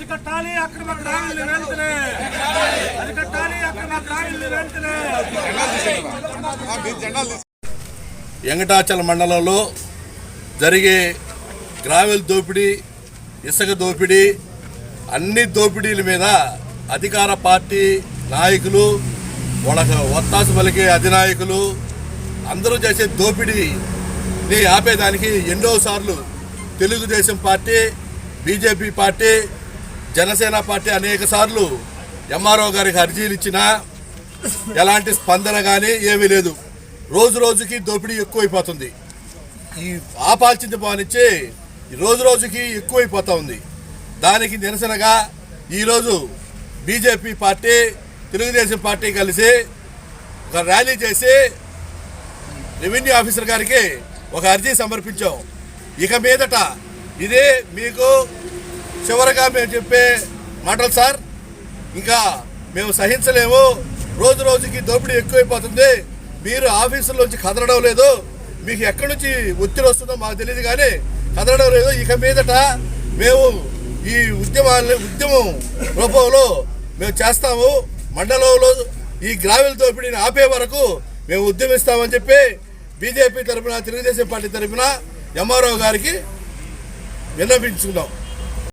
అరికట్టాలి అక్రమ గ్రామీణ వెంటనే అరికట్టాలి అక్రమ గ్రామీణ వెంటనే. వెంకటాచల మండలంలో జరిగే గ్రావెల్ దోపిడీ ఇసుక దోపిడీ అన్ని దోపిడీల మీద అధికార పార్టీ నాయకులు వాళ్ళకి ఒత్తాసు పలికే అధినాయకులు అందరూ చేసే దోపిడీని ఆపేదానికి ఎన్నోసార్లు Telugu Desam party BJP party Janasena party అనేక సార్లు ఎంఆర్ఓ గారికి అర్జీలు ఇచ్చినా ఎలాంటి స్పందన కానీ ఏమీ లేదు. రోజు రోజుకి దోపిడీ ఎక్కువైపోతుంది. ఈ ఆపాల్చింది బానిచ్చి రోజు రోజుకి ఎక్కువైపోతూ ఉంది. దానికి నిరసనగా ఈరోజు బీజేపీ పార్టీ తెలుగుదేశం పార్టీ కలిసి ఒక ర్యాలీ చేసి రెవెన్యూ ఆఫీసర్ గారికి ఒక అర్జీ సమర్పించాం. ఇక మీదట ఇదే మీకు చివరగా మేము చెప్పే మాటలు సార్ ఇంకా మేము సహించలేము. రోజు రోజుకి దోపిడీ ఎక్కువైపోతుంది. మీరు ఆఫీసులోంచి కదలడం లేదు. మీకు ఎక్కడి నుంచి ఒత్తిడి వస్తుందో మాకు తెలియదు కానీ కదలడం లేదు. ఇక మీదట మేము ఈ ఉద్యమాన్ని ఉద్యమం రూపంలో మేము చేస్తాము. మండలంలో ఈ గ్రామీణ దోపిడీని ఆపే వరకు మేము ఉద్యమిస్తామని చెప్పి బీజేపీ తరఫున తెలుగుదేశం పార్టీ తరఫున ఎంఆర్ఓ గారికి విన్నపించుకున్నాం